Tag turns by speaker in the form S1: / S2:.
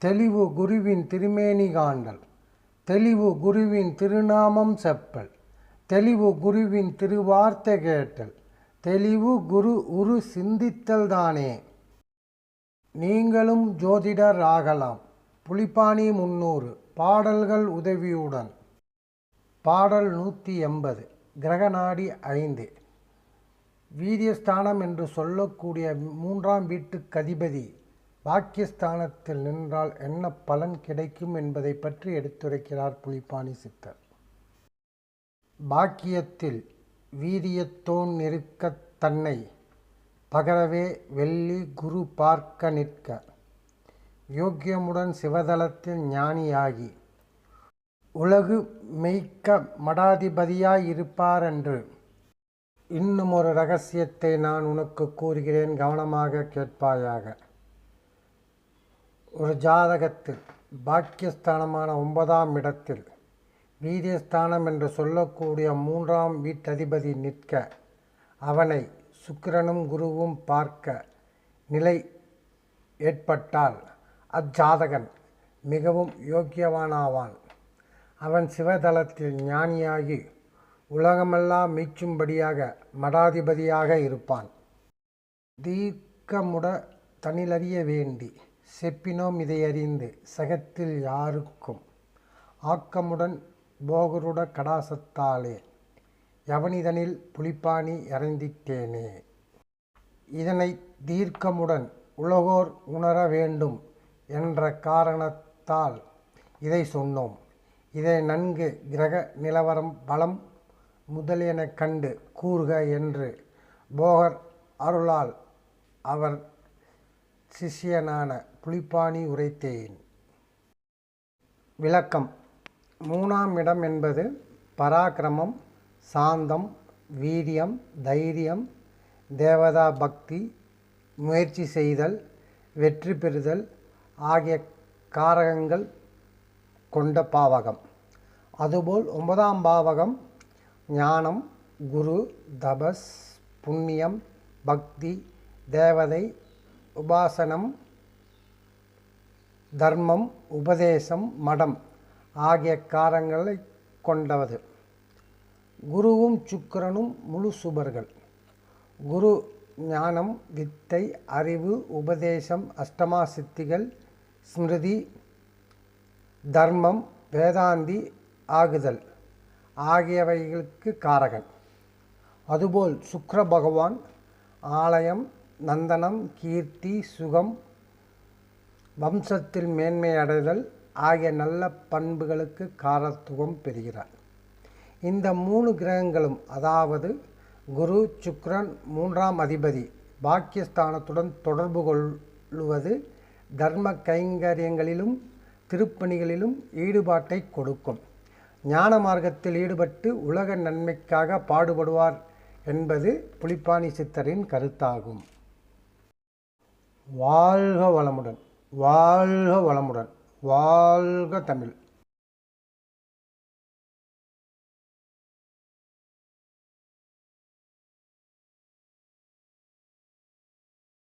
S1: தெளிவு குருவின் திருமேனி காண்டல் தெளிவு குருவின் திருநாமம் செப்பல். தெளிவு குருவின் திருவார்த்தை கேட்டல். தெளிவு குரு உரு சிந்தித்தல் தானே. நீங்களும் ஜோதிடர் ஆகலாம். புலிப்பாணி முன்னூறு. பாடல்கள் உதவியுடன். பாடல் நூற்றி எண்பது. கிரகநாடி ஐந்து. வீரியஸ்தானம் என்று சொல்லக்கூடிய மூன்றாம் வீட்டுக்கு கதிபதி பாக்கியஸ்தானத்தில் நின்றால் என்ன பலன் கிடைக்கும் என்பதை பற்றி எடுத்துரைக்கிறார் புலிப்பாணி சித்தர். பாக்கியத்தில் வீரியத்தோன் நிற்கத் தன்னை பகரவே வெள்ளி குரு பார்க்க நிற்க. யோக்கியமுடன் சிவதளத்தில் ஞானியாகி உலகு மெய்க்க மடாதிபதியாயிருப்பாரென்று இன்னும் ஒரு ரகசியத்தை நான் உனக்கு கூறுகிறேன் கவனமாக கேட்பாயாக. ஒரு ஜாதகத்தில் பாக்கியஸ்தானமான ஒன்பதாம் இடத்தில் வீரியஸ்தானம் என்று சொல்லக்கூடிய மூன்றாம் வீட்டதிபதி நிற்க அவனை சுக்கிரனும் குருவும் பார்க்க நிலை ஏற்பட்டால் அஜாதகன் மிகவும் யோக்கியவானாவான். அவன் சிவதலத்தில் ஞானியாகி உலகமெல்லாம் மீச்சும்படியாக மடாதிபதியாக இருப்பான். தீர்க்கமுட தனிலறிய வேண்டி செப்பினோம் இதையறிந்து சகத்தில் யாருக்கும் ஆக்கமுடன் போகருட கடாசத்தாலே யவனிதனில் புலிப்பாணி இறந்திட்டேனே இதனை தீர்க்கமுடன் உலகோர் உணர வேண்டும் என்ற காரணத்தால் இதை சொன்னோம். இதை நன்கு கிரக நிலவரம் பலம் முதலியன கண்டு கூறுக என்று போகர் அருளால் அவர் சிஷ்யனான புளிப்பாணி உரைத்தேன். விளக்கம். மூணாம் இடம் என்பது பராக்கிரமம் சாந்தம் வீரியம் தைரியம் தேவதா பக்தி முயற்சி செய்தல் வெற்றி பெறுதல் ஆகிய காரகங்கள் கொண்ட பாவகம். அதுபோல் ஒன்பதாம் பாவகம் ஞானம் குரு தபஸ் புண்ணியம் பக்தி தேவதை உபாசனம் தர்மம் உபதேசம் மடம் ஆகிய காரங்களை கொண்டவது. குருவும் சுக்கரனும் முழு சுபர்கள். குரு ஞானம் வித்தை அறிவு உபதேசம் அஷ்டமா சித்திகள் ஸ்மிருதி தர்மம் வேதாந்தி ஆகுதல் ஆகியவைகளுக்கு காரகன். அதுபோல் சுக்கர பகவான் ஆலயம் நந்தனம் கீர்த்தி சுகம் வம்சத்தில் மேன்மை அடைதல் ஆகிய நல்ல பண்புகளுக்கு காரத்துவம் பெறுகிறார். இந்த மூணு கிரகங்களும் அதாவது குரு சுக்ரன் மூன்றாம் அதிபதி பாக்கியஸ்தானத்துடன் தொடர்பு கொள்ளுவது தர்ம கைங்கரியங்களிலும் திருப்பணிகளிலும் ஈடுபாட்டை கொடுக்கும். ஞான மார்க்கத்தில் ஈடுபட்டு உலக நன்மைக்காக பாடுபடுவார் என்பது புலிப்பாணி சித்தரின் கருத்தாகும். வாழ்க வளமுடன். வாழ்க வளமுடன். வாழ்க தமிழ்.